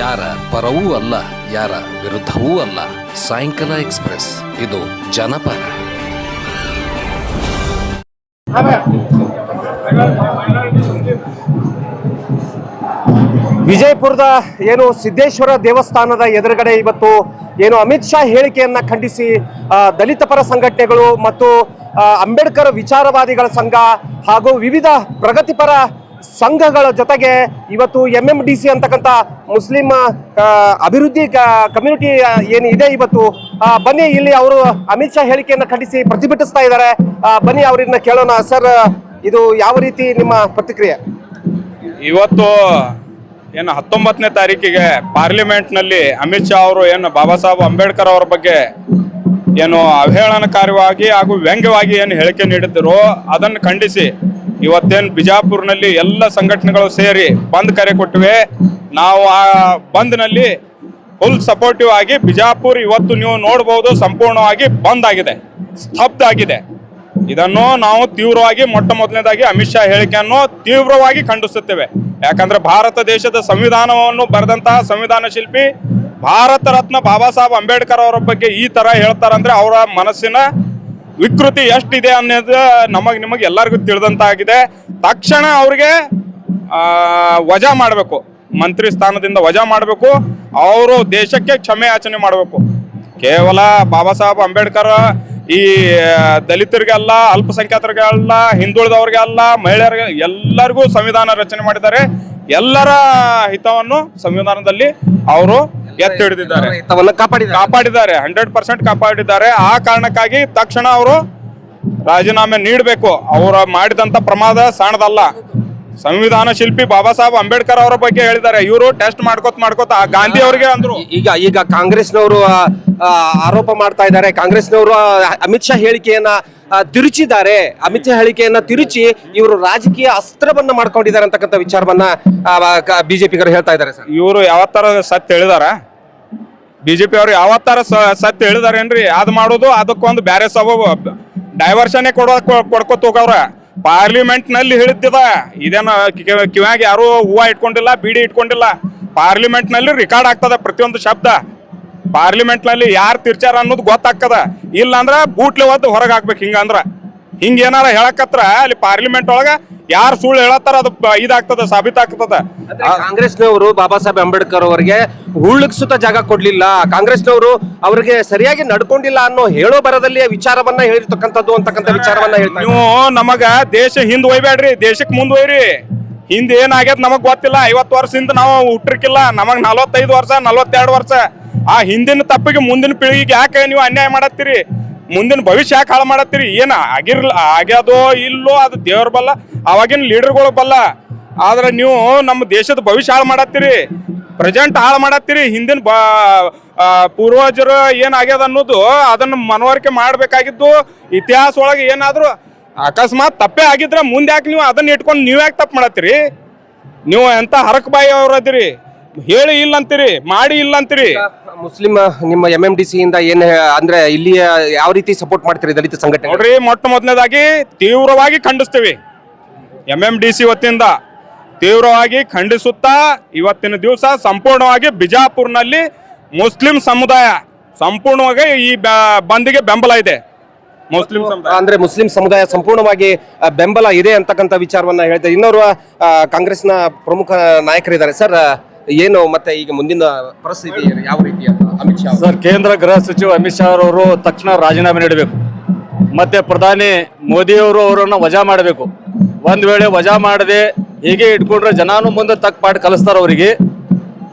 ಯಾರ ಪರವೂ ಅಲ್ಲ, ಯಾರ ವಿರುದ್ಧವೂ ಅಲ್ಲ. ಸಾಯಂಕಾಲ ಎಕ್ಸ್ಪ್ರೆಸ್, ಇದು ಜನಪರ. ವಿಜಯಪುರದ ಏನು ಸಿದ್ದೇಶ್ವರ ದೇವಸ್ಥಾನದ ಎದುರುಗಡೆ ಇವತ್ತು ಏನು ಅಮಿತ್ ಶಾ ಹೇಳಿಕೆಯನ್ನ ಖಂಡಿಸಿ ದಲಿತ ಪರ ಸಂಘಟನೆಗಳು ಮತ್ತು ಅಂಬೇಡ್ಕರ್ ವಿಚಾರವಾದಿಗಳ ಸಂಘ ಹಾಗೂ ವಿವಿಧ ಪ್ರಗತಿಪರ ಸಂಘಗಳ ಜೊತೆಗೆ ಇವತ್ತು ಎಂ ಎಂ ಡಿ ಸಿ ಅಂತಕ್ಕಂಥ ಮುಸ್ಲಿಂ ಅಭಿವೃದ್ಧಿ ಕಮ್ಯುನಿಟಿ ಏನು ಇದೆ ಇವತ್ತು ಬನ್ನಿ ಇಲ್ಲಿ ಅವರು ಅಮಿತ್ ಶಾ ಹೇಳಿಕೆಯನ್ನು ಖಂಡಿಸಿ ಪ್ರತಿಭಟಿಸ್ತಾ ಇದ್ದಾರೆ. ಬನ್ನಿ ಅವರನ್ನ ಕೇಳೋಣ. ಸರ್, ಇದು ಯಾವ ರೀತಿ ನಿಮ್ಮ ಪ್ರತಿಕ್ರಿಯೆ? ಇವತ್ತು, ಏನು ಹತ್ತೊಂಬತ್ತನೇ ತಾರೀಕಿಗೆ ಪಾರ್ಲಿಮೆಂಟ್ನಲ್ಲಿ ಅಮಿತ್ ಶಾ ಅವರು ಏನು ಬಾಬಾ ಸಾಹೇಬ್ ಅಂಬೇಡ್ಕರ್ ಅವರ ಬಗ್ಗೆ ಏನು ಅವಹೇಳನಕಾರಿಯಾಗಿ ಹಾಗೂ ವ್ಯಂಗ್ಯವಾಗಿ ಏನು ಹೇಳಿಕೆ ನೀಡಿದ್ದರು ಅದನ್ನು ಖಂಡಿಸಿ ಇವತ್ತೇನು ಬಿಜಾಪುರ್ನಲ್ಲಿ ಎಲ್ಲ ಸಂಘಟನೆಗಳು ಸೇರಿ ಬಂದ್ ಕರೆ ಕೊಟ್ಟಿವೆ ನಾವು ಆ ಬಂದ್ನಲ್ಲಿ ಫುಲ್ ಸಪೋರ್ಟಿವ್ ಆಗಿ ಬಿಜಾಪುರ್ ಇವತ್ತು ನೀವು ನೋಡಬಹುದು ಸಂಪೂರ್ಣವಾಗಿ ಬಂದ್ ಆಗಿದೆ, ಸ್ತಬ್ಧ ಆಗಿದೆ. ಇದನ್ನು ನಾವು ತೀವ್ರವಾಗಿ ಮೊಟ್ಟ ಮೊದಲನೇದಾಗಿ ಅಮಿತ್ ಶಾ ಹೇಳಿಕೆಯನ್ನು ತೀವ್ರವಾಗಿ ಖಂಡಿಸುತ್ತೇವೆ. ಯಾಕಂದ್ರೆ ಭಾರತ ದೇಶದ ಸಂವಿಧಾನವನ್ನು ಬರೆದಂತಹ ಸಂವಿಧಾನ ಶಿಲ್ಪಿ, ಭಾರತ ರತ್ನ ಬಾಬಾ ಸಾಹೇಬ್ ಅಂಬೇಡ್ಕರ್ ಅವರ ಬಗ್ಗೆ ಈ ತರ ಹೇಳ್ತಾರಂದ್ರೆ ಅವರ ಮನಸ್ಸಿನ ವಿಕೃತಿ ಎಷ್ಟಿದೆ ಅನ್ನೋದು ನಮಗೆ ನಿಮಗೆ ಎಲ್ಲರಿಗೂ ತಿಳಿದಂತಾಗಿದೆ. ತಕ್ಷಣ ಅವ್ರಿಗೆ ವಜಾ ಮಾಡಬೇಕು. ಮಂತ್ರಿ ಸ್ಥಾನದಿಂದ ವಜಾ ಮಾಡಬೇಕು. ಅವರು ದೇಶಕ್ಕೆ ಕ್ಷಮೆ ಯಾಚನೆ ಮಾಡಬೇಕು. ಕೇವಲ ಬಾಬಾ ಸಾಹೇಬ್ ಅಂಬೇಡ್ಕರ್, ಈ ದಲಿತರಿಗೆ ಅಲ್ಲ ಅಲ್ಪಸಂಖ್ಯಾತರಿಗೆ ಅಲ್ಲ ಹಿಂದುಳಿದವ್ರಿಗೆ ಅಲ್ಲ, ಮಹಿಳೆಯರಿಗೆ ಎಲ್ಲರಿಗೂ ಸಂವಿಧಾನ ರಚನೆ ಮಾಡಿದ್ದಾರೆ. ಎಲ್ಲರ ಹಿತವನ್ನು ಸಂವಿಧಾನದಲ್ಲಿ ಅವರು ಎತ್ತಿ ಹಿಡಿದಿದ್ದಾರೆ. ಕಾಪಾಡಿದ್ದಾರೆ. ಕಾಪಾಡಿದ್ದಾರೆ ಹಂಡ್ರೆಡ್ ಪರ್ಸೆಂಟ್ ಕಾಪಾಡಿದ್ದಾರೆ. ಆ ಕಾರಣಕ್ಕಾಗಿ ತಕ್ಷಣ ಅವರು ರಾಜೀನಾಮೆ ನೀಡಬೇಕು. ಅವರ ಮಾಡಿದಂತ ಪ್ರಮಾದ ಸಣ್ಣದಲ್ಲ ಸಂವಿಧಾನ ಶಿಲ್ಪಿ ಬಾಬಾ ಸಾಹೇಬ್ ಅಂಬೇಡ್ಕರ್ ಅವರ ಬಗ್ಗೆ ಹೇಳಿದ್ದಾರೆ. ಇವರು ಟೆಸ್ಟ್ ಮಾಡ್ಕೋತ ಮಾಡ್ಕೋತ ಗಾಂಧಿ ಅವರಿಗೆ ಅಂದ್ರು. ಈಗ ಈಗ ಕಾಂಗ್ರೆಸ್ನವರು ಆರೋಪ ಮಾಡ್ತಾ ಇದ್ದಾರೆ. ಕಾಂಗ್ರೆಸ್ನವರು ಅಮಿತ್ ಶಾ ಹೇಳಿಕೆಯನ್ನ ತಿರುಚಿದ್ದಾರೆ. ಅಮಿತ್ ಶಾ ಹೇಳಿಕೆಯನ್ನ ತಿರುಚಿ ಇವರು ರಾಜಕೀಯ ಅಸ್ತ್ರವನ್ನ ಮಾಡ್ಕೊಂಡಿದ್ದಾರೆ ಅಂತಕ್ಕಂಥ ವಿಚಾರವನ್ನ ಬಿಜೆಪಿಗರು ಹೇಳ್ತಾ ಇದ್ದಾರೆ ಸರ್. ಇವರು ಯಾವತ್ತಾರ ಸತ್ಯ ಹೇಳಿದಾರ? ಬಿಜೆಪಿ ಅವರು ಯಾವತ್ತಾರ ಸತ್ಯ ಹೇಳಿದಾರೇನ್ರಿ? ಅದ್ ಮಾಡೋದು, ಅದಕ್ಕೊಂದು ಬ್ಯಾರೆ ಸಬಬು ಡೈವರ್ಷನ್ ಕೊಡೋ ಕೊಡ್ಕೋತ ಹೋಗವ್ರ. ಪಾರ್ಲಿಮೆಂಟ್ನಲ್ಲಿ ಹೇಳಿದ್ದಿದ. ಇದೇನ ಕಿವ್ಯಾಗ ಯಾರು ಹೂವ ಇಟ್ಕೊಂಡಿಲ್ಲ, ಬೀಡಿ ಇಟ್ಕೊಂಡಿಲ್ಲ. ಪಾರ್ಲಿಮೆಂಟ್ನಲ್ಲಿ ರೆಕಾರ್ಡ್ ಆಗ್ತದ ಪ್ರತಿಯೊಂದು ಶಬ್ದ. ಪಾರ್ಲಿಮೆಂಟ್ನಲ್ಲಿ ಯಾರು ತಿರ್ಚಾರ ಅನ್ನೋದು ಗೊತ್ತಾಗ್ತದ. ಇಲ್ಲ ಅಂದ್ರ ಬೂಟ್ಲೆ ಒದ್ದು ಹೊರಗೆ ಹಾಕ್ಬೇಕು ಹಿಂಗಂದ್ರ. ಹಿಂಗ ಏನಾರ ಹೇಳಕತ್ರ ಅಲ್ಲಿ ಪಾರ್ಲಿಮೆಂಟ್ ಒಳಗ ಯಾರು ಸುಳ್ಳು ಹೇಳತ್ತಾರ ಅದು ಇದಾಗ್ತದ ಸಾಬೀತಾಗ್ತದ ಕಾಂಗ್ರೆಸ್ನವರು ಬಾಬಾ ಸಾಹೇಬ್ ಅಂಬೇಡ್ಕರ್ ಅವರಿಗೆ ಸುತ್ತ ಜಾಗ ಕೊಡ್ಲಿಲ್ಲ. ಕಾಂಗ್ರೆಸ್ನವರು ಅವರಿಗೆ ಸರಿಯಾಗಿ ನಡ್ಕೊಂಡಿಲ್ಲ ಅನ್ನೋ ಹೇಳೋ ಬರದಲ್ಲಿ ವಿಚಾರವನ್ನ ಹೇಳಿರ್ತಕ್ಕಂಥದ್ದು ಅಂತಕ್ಕಂಥ ವಿಚಾರವನ್ನ ಹೇಳ್ತಾರೆ ನೀವು ನಮಗ ದೇಶ ಹಿಂದ್ ಒಯ್ಬೇಡ್ರಿ ದೇಶಕ್ಕೆ ಮುಂದ್ ಒಯ್ರಿ. ಹಿಂದ್ ಏನಾಗ್ಯದ ಆಗ್ಯದ ನಮಗ್ ಗೊತ್ತಿಲ್ಲ. ಐವತ್ತು ವರ್ಷದಿಂದ ನಾವು ಹುಟ್ಟಿರ್ಕಿಲ್ಲ ನಮಗ್ ನಲವತ್ತೈದು ವರ್ಷ ನಲವತ್ತೆರಡು ವರ್ಷ. ಆ ಹಿಂದಿನ ತಪ್ಪಿಗೆ ಮುಂದಿನ ಪೀಳಿಗೆಗೆ ಯಾಕೆ ನೀವು ಅನ್ಯಾಯ ಮಾಡತ್ತೀರಿ? ಮುಂದಿನ ಭವಿಷ್ಯ ಯಾಕೆ ಹಾಳು ಮಾಡತ್ತೀರಿ? ಏನ ಆಗಿರ್ಲ ಆಗ್ಯದೋ ಇಲ್ಲೋ ಅದು ದೇವ್ರ ಬಲ್ಲ ಅವಾಗಿನ ಲೀಡರ್ಗಳು ಬಲ್ಲ. ಆದ್ರೆ ನೀವು ನಮ್ಮ ದೇಶದ ಭವಿಷ್ಯ ಹಾಳು ಮಾಡತ್ತೀರಿ. ಪ್ರೆಸೆಂಟ್ ಹಾಳು ಮಾಡತ್ತೀರಿ. ಹಿಂದಿನ ಆ, ಪೂರ್ವಜರು ಏನಾಗ್ಯದ ಅನ್ನೋದು ಅದನ್ನ ಮನವರಿಕೆ ಮಾಡಬೇಕಾಗಿದ್ದು ಇತಿಹಾಸ ಒಳಗೆ ಏನಾದರೂ ಅಕಸ್ಮಾತ್ ತಪ್ಪೇ ಆಗಿದ್ರೆ ಮುಂದೆ ಯಾಕೆ ನೀವು ಅದನ್ನ ಇಟ್ಕೊಂಡು ನೀವು ಯಾಕೆ ತಪ್ಪು ಮಾಡತ್ತೀರಿ? ನೀವು ಎಂತ ಹರಕಬಾಯಿ ಬಾಯಿ ಅವ್ರು ಅದಿರಿ. ಹೇಳಿ ಇಲ್ಲ ಅಂತೀರಿ ಮಾಡಿ ಇಲ್ಲ ಅಂತೀರಿ ಮುಸ್ಲಿಂ ನಿಮ್ಮ ಎಂ ಎಂ ಡಿ ಸಿ ಇಂದ ಏನ್ ಅಂದ್ರೆ ಇಲ್ಲಿ ಯಾವ ರೀತಿ ಸಪೋರ್ಟ್ ಮಾಡ್ತೀರಿ ದಲಿತ ಸಂಘಟನೆ ನೋಡ್ರಿ ಮೊಟ್ಟ ಮೊದಲನೇದಾಗಿ ತೀವ್ರವಾಗಿ ಖಂಡಿಸ್ತೀವಿ. ಎಂ ಎಂ ಡಿ ಸಿ ವತಿಯಿಂದ ತೀವ್ರವಾಗಿ ಖಂಡಿಸುತ್ತಾ ಇವತ್ತಿನ ದಿವಸ ಸಂಪೂರ್ಣವಾಗಿ ಬಿಜಾಪುರ್ನಲ್ಲಿ ಮುಸ್ಲಿಂ ಸಮುದಾಯ ಸಂಪೂರ್ಣವಾಗಿ ಈ ಬಂದ್ಗೆ ಬೆಂಬಲ ಇದೆ. ಮುಸ್ಲಿಂ ಸಮುದಾಯ. ಅಂದ್ರೆ ಮುಸ್ಲಿಂ ಸಮುದಾಯ ಸಂಪೂರ್ಣವಾಗಿ ಬೆಂಬಲ ಇದೆ ಅಂತಕ್ಕಂಥ ವಿಚಾರವನ್ನ ಹೇಳ್ತಾರೆ ಇನ್ನೋರ್ವ ಕಾಂಗ್ರೆಸ್ನ ಪ್ರಮುಖ ನಾಯಕರಿದ್ದಾರೆ. ಸರ್ ಏನು ಮತ್ತೆ ಈಗ ಮುಂದಿನ ಪರಿಸ್ಥಿತಿ? ಯಾವ ರೀತಿ ಅಂತ? ಅಮಿತ್ ಶಾ ಸರ್, ಕೇಂದ್ರ ಗೃಹ ಸಚಿವ ಅಮಿತ್ ಶಾ ಅವರು ತಕ್ಷಣ ರಾಜೀನಾಮೆ ನೀಡಬೇಕು. ಮತ್ತೆ ಪ್ರಧಾನಿ ಮೋದಿಯವರು ಅವರನ್ನು ವಜಾ ಮಾಡಬೇಕು. ಒಂದ್ ವೇಳೆ ವಜಾ ಮಾಡದೆ ಹೀಗೆ ಇಟ್ಕೊಂಡ್ರೆ ಜನಾನು ಮುಂದೆ ತಕ್ಕ ಪಾಠ ಕಲಿಸ್ತಾರ ಅವರಿಗೆ.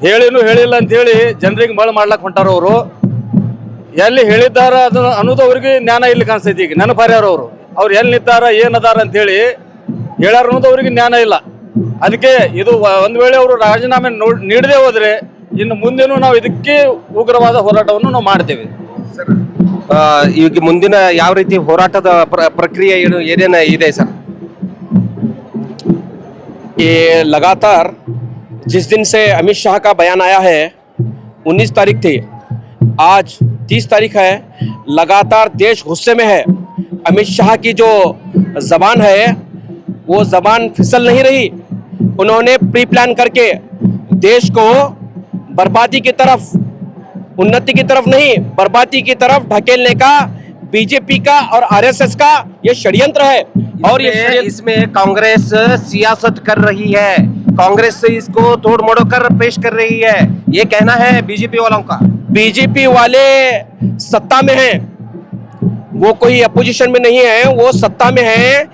ಹೇಳಿನೂ ಹೇಳಿಲ್ಲ ಅಂತ ಹೇಳಿ ಜನರಿಗೆ ಮಳೆ ಮಾಡ್ಲಕ್ ಹೊಂಟಾರ ಅವರು. ಎಲ್ಲಿ ಹೇಳಿದ್ದಾರ ಅದನ್ನ ಅನ್ನೋದು ಅವ್ರಿಗೆ ಜ್ಞಾನ ಇಲ್ಲಿ ಕಾಣಿಸ್ತೈತಿ ಈಗ. ನೆನಪಾರ್ಯಾರ ಅವರು. ಅವ್ರು ಎಲ್ಲಿ ನಿಂತಾರ ಏನದಾರ ಅಂತ ಹೇಳಿ ಹೇಳ್ಯಾರ ಅನ್ನೋದು ಅವ್ರಿಗೆ ಜ್ಞಾನ ಇಲ್ಲ. ಅದಕ್ಕೆ ಇದು ವ- ಒಂದ್ ವೇಳೆ ಅವರು ರಾಜೀನಾಮೆ ನೋಡ್- ನೀಡದೆ ಹೋದ್ರೆ ಇನ್ನು ಮುಂದೇನು ನಾವು ಇದಕ್ಕೆ ಉಗ್ರವಾದ ಹೋರಾಟವನ್ನು ನಾವು ಮಾಡ್ತೇವೆ ಆ, ಈಗ ಮುಂದಿನ ಯಾವ ರೀತಿ ಹೋರಾಟದ ಪ್ರ- ಪ್ರಕ್ರಿಯೆ ಏನು ಏನೇನ ಇದೆ ಸರ್ ये लगातार जिस दिन से अमित शाह का बयान आया है 19 तारीख थी आज 30 तारीख है लगातार देश गुस्से में है अमित शाह की जो जबान है वो जबान फिसल नहीं रही उन्होंने प्री प्लान करके देश को बर्बादी की तरफ़ उन्नति की तरफ़ नहीं बर्बादी की तरफ़ ढकेलने का बीजेपी का और आरएसएस का ये षड्यंत्र है। और ये इसमें, कांग्रेस सियासत कर रही है। कांग्रेस से इसको तोड़ मोड़ कर पेश कर रही है। ये कहना है बीजेपी वालों का। बीजेपी वाले सत्ता में हैं। वो कोई अपोजिशन में नहीं है वो सत्ता में हैं।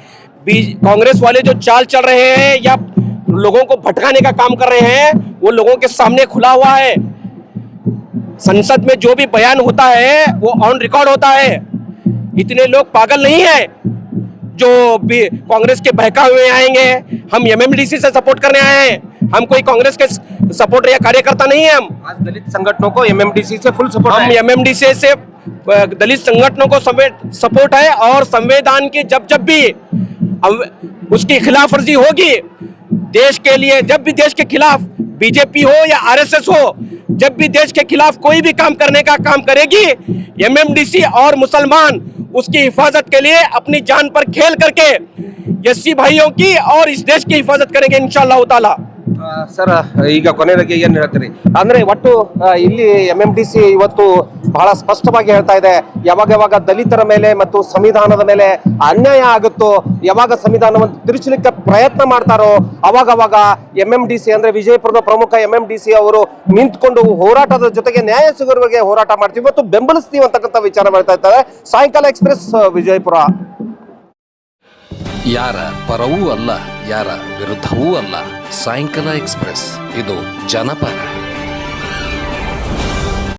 कांग्रेस वाले जो चाल चल रहे हैं या लोगों को भटकाने का काम कर रहे हैं वो लोगों के सामने खुला हुआ है। संसद में जो भी बयान होता है वो ऑन रिकॉर्ड होता है। इतने लोग पागल नहीं है जो भी कांग्रेस के बहका हुए आएँगे। हम एमएमडीसी से सपोर्ट करने आए हैं। हम कोई कांग्रेस के सपोर्टर या कार्यकर्ता नहीं है हम। आज दलित संगठनों को एमएमडीसी से फुल सपोर्ट हम एमएमडीसी से दलित संगठनों को सपोर्ट है और संविधान की जब जब भी उसकी खिलाफ वर्जी होगी देश के लिए, जब भी देश के खिलाफ बीजेपी हो या आरएसएस हो, जब भी देश के खिलाफ कोई भी काम करने का काम करेगी, एमएमडीसी और मुसलमान उसकी हिफाजत के लिए अपनी जान पर खेल करके, यस्सी भाइयों की और इस देश की हिफाजत करेंगे इन ताला। ಸರ್, ಈಗ ಕೊನೆಯದಾಗಿ ಏನ್ ಹೇಳ್ತೀರಿ? ಅಂದ್ರೆ ಒಟ್ಟು ಇಲ್ಲಿ ಎಂ ಎಂ ಡಿ ಸಿ ಇವತ್ತು ಬಹಳ ಸ್ಪಷ್ಟವಾಗಿ ಹೇಳ್ತಾ ಇದೆ. ಯಾವಾಗ ಯಾವಾಗ ದಲಿತರ ಮೇಲೆ ಮತ್ತು ಸಂವಿಧಾನದ ಮೇಲೆ ಅನ್ಯಾಯ ಆಗುತ್ತೋ, ಯಾವಾಗ ಸಂವಿಧಾನವನ್ನು ತಿರುಚಲಿಕ್ಕೆ ಪ್ರಯತ್ನ ಮಾಡ್ತಾರೋ ಅವಾಗ ಅವಾಗ ಎಂ ಎಂ ಡಿ ಸಿ ಅಂದ್ರೆ ವಿಜಯಪುರದ ಪ್ರಮುಖ ಎಂ ಎಂ ಡಿ ಸಿ ಅವರು ನಿಂತ್ಕೊಂಡು ಹೋರಾಟದ ಜೊತೆಗೆ ನ್ಯಾಯ ಸಿಗುವವರೆಗೆ ಹೋರಾಟ ಮಾಡ್ತೀವಿ ಮತ್ತು ಬೆಂಬಲಿಸ್ತೀವಿ ಅಂತಕ್ಕಂಥ ವಿಚಾರ ಮಾಡ್ತಾ ಇದ್ದಾರೆ. ಸಾಯಂಕಾಲ ಎಕ್ಸ್ಪ್ರೆಸ್ ವಿಜಯಪುರ. ಯಾರ ಪರವೂ ಅಲ್ಲ, ಯಾರ ವಿರುದ್ಧವೂ ಅಲ್ಲ. ಸಾಯಂಕಾಲ ಎಕ್ಸ್ಪ್ರೆಸ್. ಇದು ಜನಪರ.